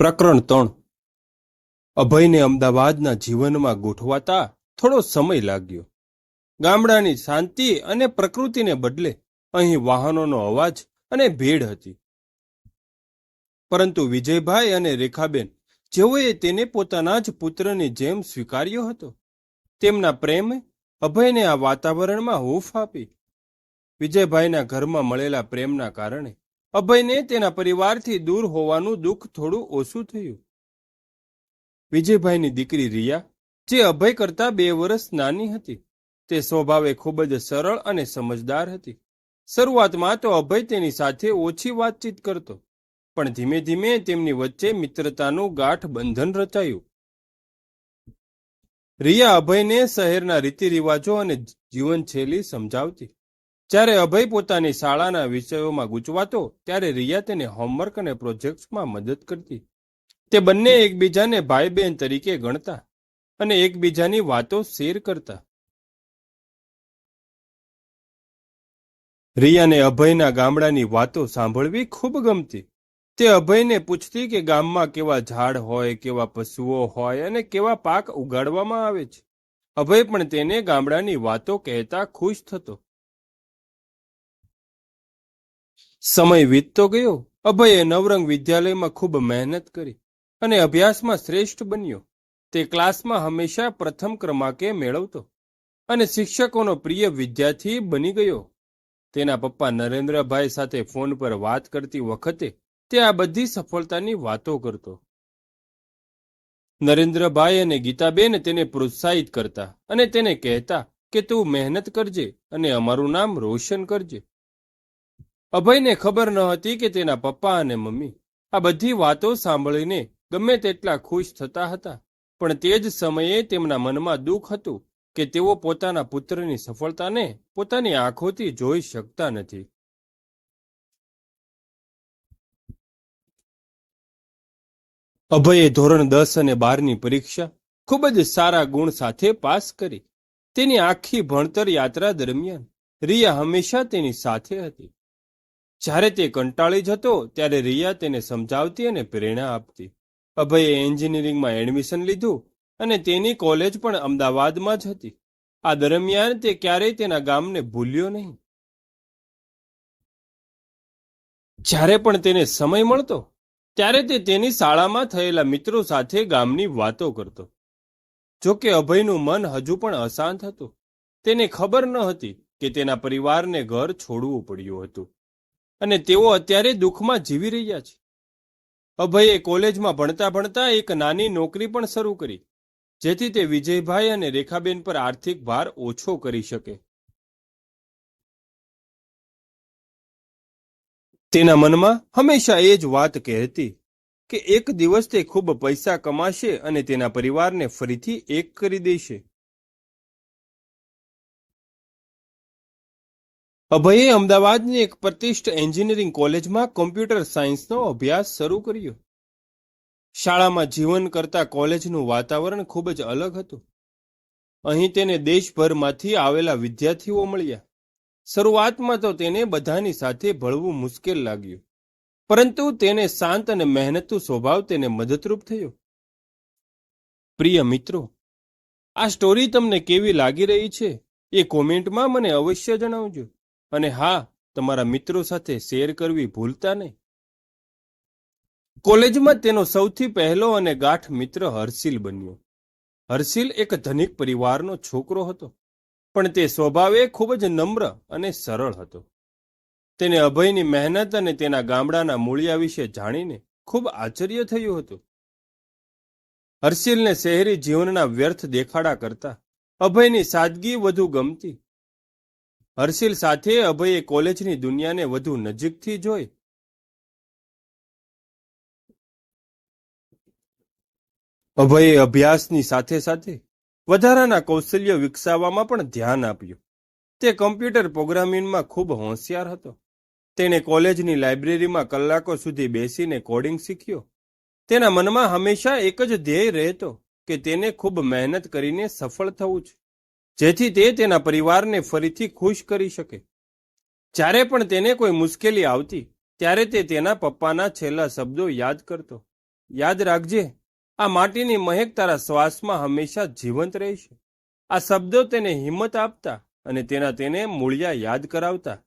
પ્રકરણ ત્રણ. અભયને અમદાવાદના જીવનમાં ગોઠવાતા થોડો સમય લાગ્યો. ગામડાની શાંતિ અને પ્રકૃતિને બદલે અહીં વાહનોનો અવાજ અને ભીડ હતી. પરંતુ વિજયભાઈ અને રેખાબેન જેઓએ તેને પોતાના જ પુત્રની જેમ સ્વીકાર્યો હતો, તેમના પ્રેમે અભયને આ વાતાવરણમાં હૂફ આપી. વિજયભાઈના ઘરમાં મળેલા પ્રેમના કારણે અભયને તેના પરિવારથી દૂર હોવાનું દુઃખ થોડું ઓછું થયું. વિજયભાઈની દીકરી રિયા, જે અભય કરતા બે વર્ષ નાની હતી, તે સ્વભાવે ખૂબ જ સરળ અને સમજદાર હતી. શરૂઆતમાં તો અભય તેની સાથે ઓછી વાતચીત કરતો, પણ ધીમે ધીમે તેમની વચ્ચે મિત્રતાનું ગાંઠ બંધન રચાયું. રિયા અભયને શહેરના રીતિરિવાજો અને જીવનશૈલી સમજાવતી. જ્યારે અભય પોતાની શાળાના વિષયોમાં ગૂંચવાતો, ત્યારે રિયા તેને હોમવર્ક અને પ્રોજેક્ટ્સમાં મદદ કરતી. તે બંને એકબીજાને ભાઈ બહેન તરીકે ગણતા અને એકબીજાની વાતો શેર કરતા. રિયાને અભયના ગામડાની વાતો સાંભળવી ખૂબ ગમતી. તે અભયને પૂછતી કે ગામમાં કેવા ઝાડ હોય, કેવા પશુઓ હોય અને કેવા પાક ઉગાડવામાં આવે છે. અભય પણ તેને ગામડાની વાતો કહેતા ખુશ થતો. સમય વીતતો ગયો, અભયે નવરંગ વિદ્યાલયમાં ખૂબ મહેનત કરી અને અભ્યાસમાં શ્રેષ્ઠ બન્યો. તે ક્લાસમાં હંમેશા પ્રથમ ક્રમાંકે મેળવતો અને શિક્ષકોનો પ્રિય વિદ્યાર્થી બની ગયો. તેના પપ્પા નરેન્દ્રભાઈ સાથે ફોન પર વાત કરતી વખતે તે આ બધી સફળતાની વાતો કરતો. નરેન્દ્રભાઈ અને ગીતાબેન તેને પ્રોત્સાહિત કરતા અને તેને કહેતા કે તું મહેનત કરજે અને અમારું નામ રોશન કરજે. અભયને ખબર ન હતી કે તેના પપ્પા અને મમ્મી આ બધી વાતો સાંભળીને ગમે તેટલા ખુશ થતા હતા. પણ તે જ સમયે તેમના મનમાં દુઃખ હતું કે તેઓ પોતાના પુત્રની સફળતાને પોતાની આંખોથી જોઈ શકતા નથી. અભયે ધોરણ દસ અને બારની પરીક્ષા ખૂબ જ સારા ગુણ સાથે પાસ કરી. તેની આખી ભણતર યાત્રા દરમિયાન રિયા હંમેશા તેની સાથે હતી. જ્યારે તે કંટાળી જતો, ત્યારે રિયા તેને સમજાવતી અને પ્રેરણા આપતી. અભયે એન્જિનિયરિંગમાં એડમિશન લીધું અને તેની કોલેજ પણ અમદાવાદમાં જ હતી. આ દરમિયાન તે ક્યારેય તેના ગામને ભૂલ્યો નહીં. જ્યારે પણ તેને સમય મળતો, ત્યારે તે તેની શાળામાં થયેલા મિત્રો સાથે ગામની વાતો કરતો. જો કે અભયનું મન હજુ પણ અશાંત હતું. તેને ખબર ન હતી કે તેના પરિવારને ઘર છોડવું પડ્યું હતું. અને તેઓ અત્યારે દુઃખમાં જીવી રહ્યા છે. અભયે કોલેજમાં ભણતા ભણતા એક નાની નોકરી પણ શરૂ કરી, જેથી તે વિજયભાઈ અને રેખાબેન પર આર્થિક ભાર ઓછો કરી શકે. તેના મનમાં હંમેશા એ જ વાત કહેતી કે એક દિવસ તે ખૂબ પૈસા કમાશે અને તેના પરિવારને ફરીથી એક કરી દેશે. અભયે અમદાવાદની એક પ્રતિષ્ઠ એન્જિનિયરિંગ કોલેજમાં કોમ્પ્યુટર સાયન્સનો અભ્યાસ શરૂ કર્યો. શાળામાં જીવન કરતા કોલેજનું વાતાવરણ ખૂબ જ અલગ હતું. અહીં તેને દેશભરમાંથી આવેલા વિદ્યાર્થીઓ મળ્યા. શરૂઆતમાં તો તેને બધાની સાથે ભળવું મુશ્કેલ લાગ્યું. પરંતુ તેને શાંત અને મહેનતુ સ્વભાવ તેને મદદરૂપ થયો. પ્રિય મિત્રો, આ સ્ટોરી તમને કેવી લાગી રહી છે એ કોમેન્ટમાં મને અવશ્ય જણાવજો. અને હા, તમારા મિત્રો સાથે શેર કરવી ભૂલતા નહીં. કોલેજમાં તેનો સૌથી પહેલો અને ગાંઠ મિત્ર હર્ષિલ બન્યો. હર્ષિલ એક ધનિક પરિવારનો છોકરો હતો, પણ તે સ્વભાવે ખૂબ જ નમ્ર અને સરળ હતો. તેને અભયની મહેનત અને તેના ગામડાના મૂળિયા વિશે જાણીને ખૂબ આશ્ચર્ય થયું હતું. હર્ષિલને શહેરી જીવનના વ્યર્થ દેખાડા કરતા અભયની સાદગી વધુ ગમતી હર્ષિલ સાથે અભયે કોલેજની દુનિયાને વધુ નજીકથી જોઈ. અભયે અભ્યાસની સાથે સાથે વધારાના કૌશલ્ય વિકસાવવામાં પણ ધ્યાન આપ્યું. તે કમ્પ્યુટર પ્રોગ્રામિંગમાં ખૂબ હોશિયાર હતો. તેણે કોલેજની લાઇબ્રેરીમાં કલાકો સુધી બેસીને કોડિંગ શીખ્યો. તેના મનમાં હંમેશા એક જ ધ્યેય રહેતો કે તેને ખૂબ મહેનત કરીને સફળ થવું છે જેથી તે તેના પરિવારને ફરીથી ખુશ કરી શકે. જ્યારે પણ તેને કોઈ મુશ્કેલી આવતી, ત્યારે તે તેના પપ્પાના છેલ્લા શબ્દો યાદ કરતો. યાદ રાખજે, આ માટીની મહેક તારા શ્વાસમાં હંમેશા જીવંત રહેશે. આ શબ્દો તેને હિંમત આપતા અને તેના તેને મૂળિયા યાદ કરાવતા.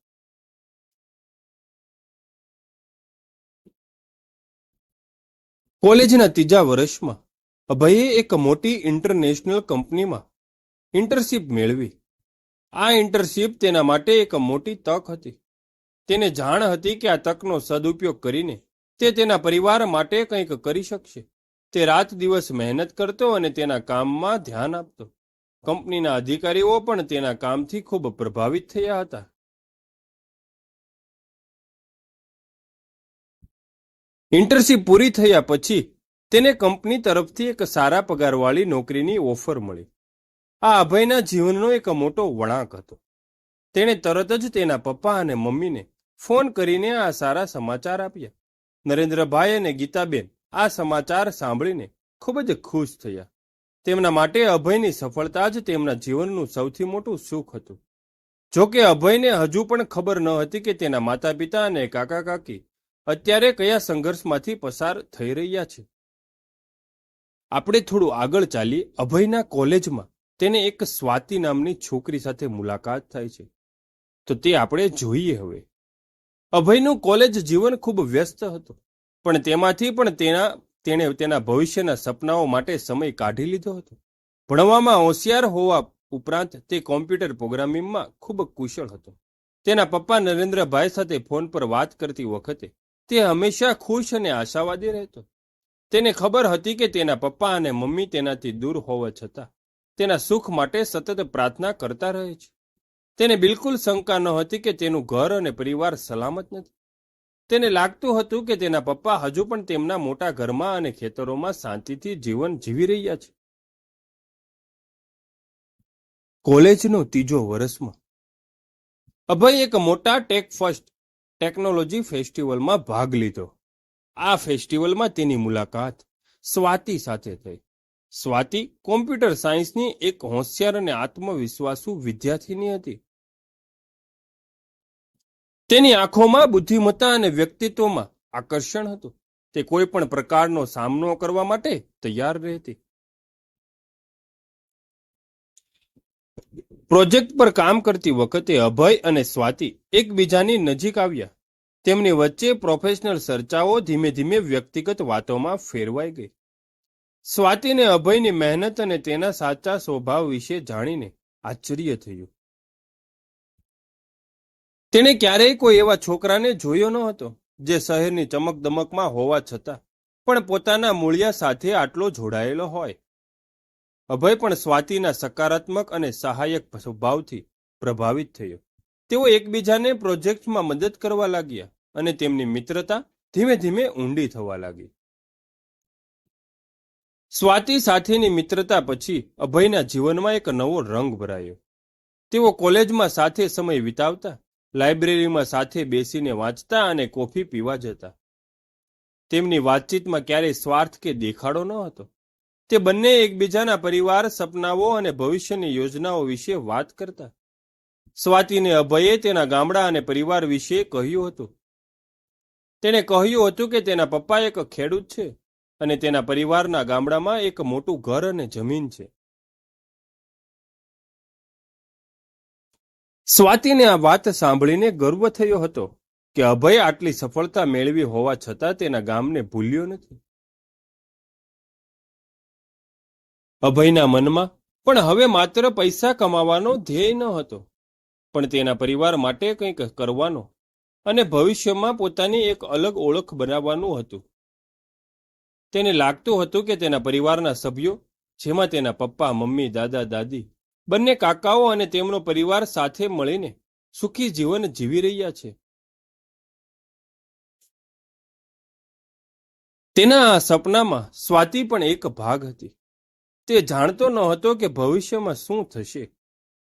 કોલેજના ત્રીજા વર્ષમાં અભયે એક મોટી ઇન્ટરનેશનલ કંપનીમાં ઇન્ટર્નશીપ મેળવી. આ ઇન્ટર્નશીપ તેના માટે એક મોટી તક હતી. તેને જાણ હતી કે આ તકનો સદુપયોગ કરીને તે તેના પરિવાર માટે કંઈક કરી શકશે. તે રાત દિવસ મહેનત કરતો અને તેના કામમાં ધ્યાન આપતો. કંપનીના અધિકારીઓ પણ તેના કામથી ખૂબ પ્રભાવિત થયા હતા. ઇન્ટર્નશીપ પૂરી થયા પછી તેને કંપની તરફથી એક સારા પગારવાળી નોકરીની ઓફર મળી. આ અભયના જીવનનો એક મોટો વળાંક હતો. તેણે તરત જ તેના પપ્પા અને મમ્મીને ફોન કરીને આ સારા સમાચાર આપ્યા. નરેન્દ્રભાઈ અને ગીતાબેન આ સમાચાર સાંભળીને ખૂબ જ ખુશ થયા. તેમના માટે અભયની સફળતા જ તેમના જીવનનું સૌથી મોટું સુખ હતું. જોકે અભયને હજુ પણ ખબર ન હતી કે તેના માતા પિતા અને કાકા કાકી અત્યારે કયા સંઘર્ષમાંથી પસાર થઈ રહ્યા છે. આપણે થોડું આગળ ચાલી અભયના કોલેજમાં. તેને એક સ્વાતિ નામની છોકરી સાથે મુલાકાત થાય છે. તો તે આપણે જોઈએ હવે. અભયનું કોલેજ જીવન ખૂબ વ્યસ્ત હતું, પણ તેમાંથી પણ તેના, તેણે તેના ભવિષ્યના સપનાઓ માટે સમય કાઢી લીધો હતો. ભણવામાં હોશિયાર હોવા ઉપરાંત તે કોમ્પ્યુટર પ્રોગ્રામિંગમાં ખૂબ કુશળ હતો. તેના પપ્પા નરેન્દ્રભાઈ સાથે ફોન પર વાત કરતી વખતે તે હંમેશા ખુશ અને આશાવાદી રહેતો. તેને ખબર હતી કે તેના પપ્પા અને મમ્મી તેનાથી દૂર હોવા છતાં તેના સુખ માટે સતત પ્રાર્થના કરતા રહે છે. તેને બિલકુલ શંકા ન હતી કે તેનું ઘર અને પરિવાર સલામત નથી. તેને લાગતું હતું કે તેના પપ્પા હજુ પણ તેમના મોટા ઘરમાં અને ખેતરોમાં શાંતિથી જીવન જીવી રહ્યા છે. કોલેજનો ત્રીજો વર્ષમાં અભય એક મોટા ટેક ફર્સ્ટ ટેકનોલોજી ફેસ્ટિવલમાં ભાગ લીધો. આ ફેસ્ટિવલમાં તેની મુલાકાત સ્વાતિ સાથે થઈ. સ્વાતિ કોમ્પ્યુટર સાયન્સની એક હોશિયાર અને આત્મવિશ્વાસુ વિદ્યાર્થીની હતી. તેની આંખોમાં બુદ્ધિમત્તા અને વ્યક્તિત્વમાં આકર્ષણ હતું. તે કોઈ પણ પ્રકારનો સામનો કરવા માટે તૈયાર રહેતી. પ્રોજેક્ટ પર કામ કરતી વખતે અભય અને સ્વાતિ એકબીજાની નજીક આવ્યા. તેમની વચ્ચે પ્રોફેશનલ ચર્ચાઓ ધીમે ધીમે વ્યક્તિગત વાતોમાં ફેરવાઈ ગઈ. સ્વાતિને, અભયની મહેનત અને તેના સાચા સ્વભાવ વિશે જાણીને આશ્ચર્ય થયું. તેણે ક્યારેય કોઈ એવા છોકરાને જોયો ન હતો, જે શહેરની ચમકદમકમાં હોવા છતાં પણ પોતાના મૂળિયા સાથે આટલો જોડાયેલો હોય. અભય પણ સ્વાતિના સકારાત્મક અને સહાયક સ્વભાવથી પ્રભાવિત થયો. તેઓ એકબીજાને પ્રોજેક્ટમાં મદદ કરવા લાગ્યા અને તેમની મિત્રતા ધીમે ધીમે ઊંડી થવા લાગી. સ્વાતિ સાથેની મિત્રતા પછી અભયના જીવનમાં એક નવો રંગ ભરાયો. તેઓ કોલેજમાં સાથે સમય વિતાવતા, લાઇબ્રેરીમાં સાથે બેસીને વાંચતા અને કોફી પીવા જતા. તેમની વાતચીતમાં ક્યારેય સ્વાર્થ કે દેખાડો ન હતો. તે બંને એકબીજાના પરિવાર, સપનાઓ અને ભવિષ્યની યોજનાઓ વિશે વાત કરતા. સ્વાતિને અભયે તેના ગામડા અને પરિવાર વિશે કહ્યું હતું. તેણે કહ્યું હતું કે તેના પપ્પા એક ખેડૂત છે. અને તેના પરિવારના ગામડામાં એક મોટું ઘર અને જમીન છે. સ્વાતિને આ વાત સાંભળીને ગર્વ થયો હતો કે અભય આટલી સફળતા મેળવી હોવા છતાં તેના ગામને ભૂલ્યો નથી. અભયના મનમાં પણ હવે માત્ર પૈસા કમાવાનો ધ્યેય ન હતો, પણ તેના પરિવાર માટે કંઈક કરવાનો અને ભવિષ્યમાં પોતાની એક અલગ ઓળખ બનાવવાનું હતું. તેને લાગતું હતું કે તેના પરિવારના સભ્યો, જેમાં તેના પપ્પા, મમ્મી, દાદા, દાદી, બંને કાકાઓ અને તેમનો પરિવાર સાથે મળીને સુખી જીવન જીવી રહ્યા છે. તેના સપનામાં સ્વાતિ પણ એક ભાગ હતી. તે જાણતો ન હતો કે ભવિષ્યમાં શું થશે,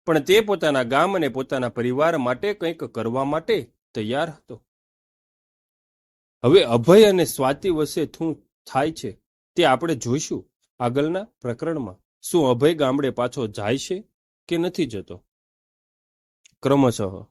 પણ તે પોતાના ગામ અને પોતાના પરિવાર માટે કંઈક કરવા માટે તૈયાર હતો. હવે અભય અને સ્વાતિ વચ્ચે શું થાય છે તે આપણે જોઈશું આગળના પ્રકરણમાં. શું અભય ગામડે પાછો જાય છે કે નથી જતો? ક્રમશઃ